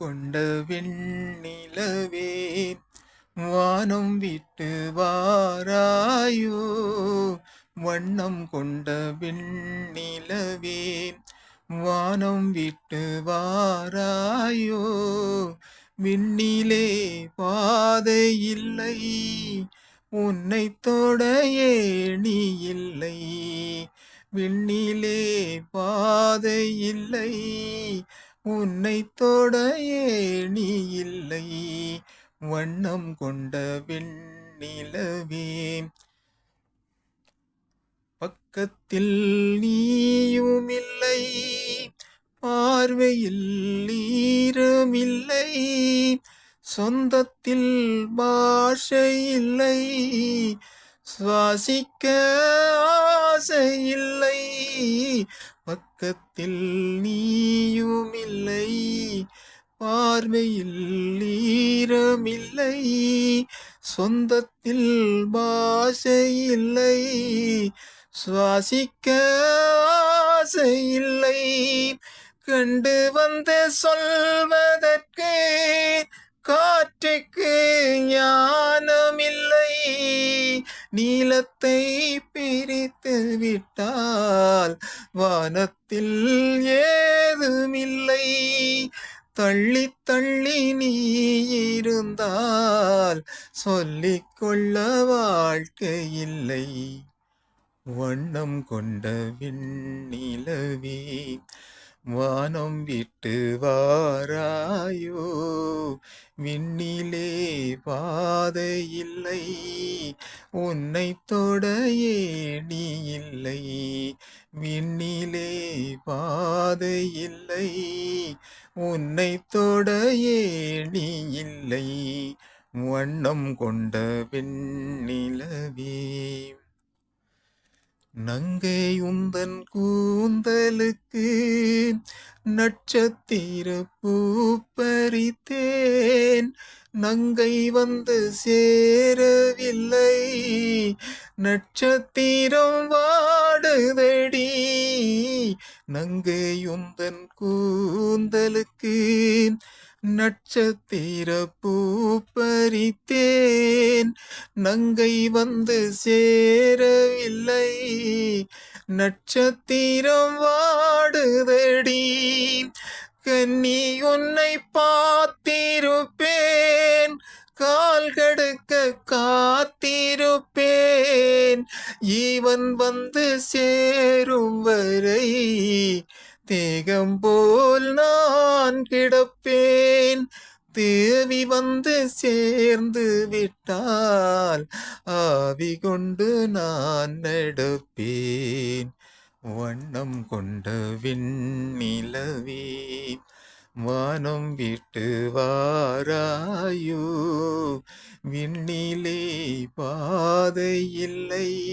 கொண்ட வெண்ணிலவே வானம் விட்டு வாராயோ. வண்ணம் கொண்ட வெண்ணிலவே வானம் விட்டு வாராயோ. விண்ணிலே பாதை இல்லை உன்னை தொட ஏணி இல்லை. விண்ணிலே பாதை இல்லை உன்னை தொட நீ இல்லை. வண்ணம் கொண்ட வெண்ணிலவே. பக்கத்தில் நீயும் இல்லை. பார்வையில் நீரமில்லை சொந்தத்தில் பாஷை இல்லை. சுவாசிக்க ஆசை இல்லை. பக்கத்தில் நீ பார்வையில் ஈரமில்லை சொந்தத்தில் பாஷை இல்லை சுவாசிக்க ஆசையில்லை. கண்டு வந்து சொல்வதற்கு காற்றுக்கு ஞானமில்லை. நீளத்தை பிரித்து விட்டால் வானத்தில் ஏதுமில்லை. தள்ளி தள்ளி நீ இருந்தால் சொல்லிக்கொள்ள வாழ்க்கை இல்லை. வண்ணம் கொண்ட விண்ணிலவே வானம் விட்டு வாராயோ? விண்ணிலே பாதை இல்லை. உன்னை தொட ஏணி இல்லை. விண்ணிலே பாதை இல்லை உன்னை தொட ஏணி இல்லை வண்ணம் கொண்ட வெண்ணிலவே. நங்கை உந்தன் கூந்தலுக்கு நட்சத்திர பூ பறித்தேன் நங்கை வந்து சேரவில்லை நட்சத்திரம் வாடுதே. நங்கையுந்தன் கூந்தலுக்கு நட்சத்திர பூ பறித்தேன் நங்கை வந்து சேரவில்லை நட்சத்திரம் வாடுதடி. கன்னி உன்னை பார்த்திருப்பேன் கால் கடுக்க காத்திருப்பேன். ஈவன் வந்து சேரும் வரை தேகம் போல் நான் கிடப்பேன். தேவி வந்து சேர்ந்து விட்டால் ஆவி கொண்டு நான் நடப்பேன். வண்ணம் கொண்ட விண்ணிலவே வானம் விட்டு வாராயோ? விண்ணிலே பாதை இல்லை.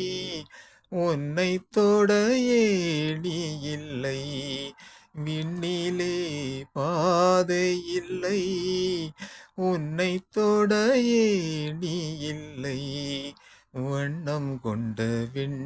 உன்னை தொட ஏணி இல்லை. விண்ணிலே பாதை இல்லை. உன்னை தொட ஏணி இல்லை. வண்ணம் கொண்ட விண்